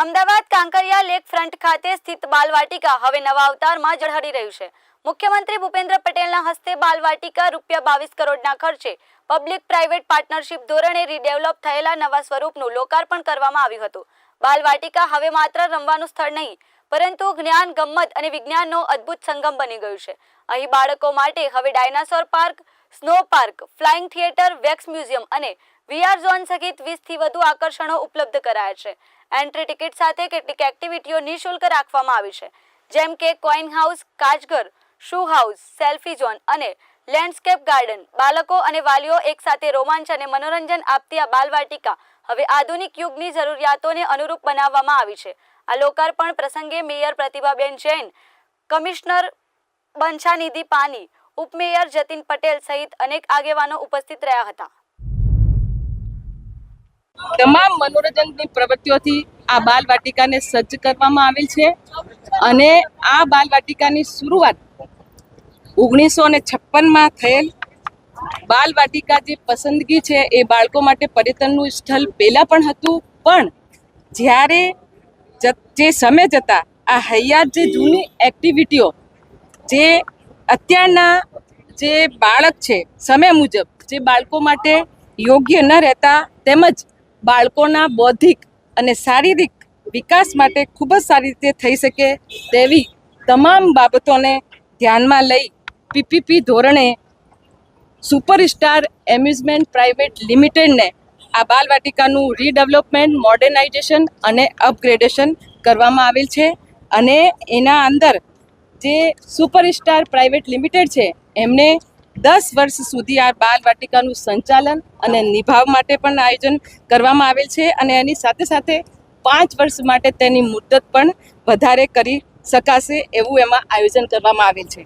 Ahmedabad Kankaria lake front ખાતે સ્થિત બાલવાટિકા હવે નવા અવતારમાં ઝળહળી રહ્યું છે. મુખ્યમંત્રી ભૂપેન્દ્ર પટેલના હસ્તે બાલવાટિકા રૂપિયા બાવીસ કરોડના ખર્ચે પબ્લિક પ્રાઇવેટ પાર્ટનરશિપ ધોરણે રીડેવલપ થયેલા નવા સ્વરૂપનું લોકાર્પણ કરવામાં આવ્યું હતું. બાલવાટિકા હવે માત્ર રમવાનું સ્થળ નહીં, પરંતુ જ્ઞાન, ગમ્મત અને વિજ્ઞાનનો અદ્ભુત સંગમ બની ગયું છે. અહીં બાળકો માટે હવે dinosaur park snow park flying theatre wax museum અને વીઆર ઝોન સહિત વીસથી વધુ આકર્ષણો ઉપલબ્ધ કરાયા છે. એન્ટ્રી ટિકિટ સાથે કેટલીક એક્ટિવિટીઓ નિઃશુલ્ક રાખવામાં આવી છે. જેમ કે કોઈન હાઉસ કાચઘર શૂ હાઉસ સેલ્ફી ઝોન અને લેન્ડસ્કેપ ગાર્ડન બાળકો અને વાલીઓ એકસાથે રોમાંચ અને મનોરંજન આપતી આ બાલવાટિકા હવે આધુનિક યુગની જરૂરિયાતોને અનુરૂપ બનાવવામાં આવી છે. આ લોકાર્પણ પ્રસંગે મેયર પ્રતિભાબેન જૈન, કમિશનર બંછાનિધિ પાની ઉપમેયર જતીન પટેલ સહિત અનેક આગેવાનો ઉપસ્થિત રહ્યા હતા. તમામ મનોરંજનની પ્રવૃત્તિઓથી આ બાલ વાટિકાને સજ્જ કરવામાં આવેલ છે અને આ બાલ વાટિકાની શરૂઆત ઓગણીસો ને છપ્પનમાં થયેલ બાલ વાટિકા જે પસંદગી છે એ બાળકો માટે પર્યટનનું સ્થળ પહેલાં પણ હતું, પણ જ્યારે જે સમય જતાં આ હૈયાત જે જૂની એક્ટિવિટીઓ જે અત્યારના જે બાળક છે, સમય મુજબ જે બાળકો માટે યોગ્ય ન રહેતા તેમજ બાળકોના બૌદ્ધિક અને શારીરિક વિકાસ માટે ખૂબ જ સારી રીતે થઈ શકે તેવી તમામ બાબતોને ધ્યાનમાં લઈ પીપીપી ધોરણે સુપરસ્ટાર એમ્યુઝમેન્ટ પ્રાઇવેટ લિમિટેડને આ બાલવાટિકાનું રીડેવલપમેન્ટ, મોડર્નાઇઝેશન અને અપગ્રેડેશન કરવામાં આવેલ છે અને એના અંદર જે સુપરસ્ટાર પ્રાઇવેટ લિમિટેડ છે એમને દસ વર્ષ સુધી આ બાલ વાટિકાનું સંચાલન અને નિભાવ માટે પણ આયોજન કરવામાં આવેલ છે અને એની સાથે સાથે પાંચ વર્ષ માટે તેની મુદત પણ વધારે કરી શકાશે એવું એમાં આયોજન કરવામાં આવેલ છે.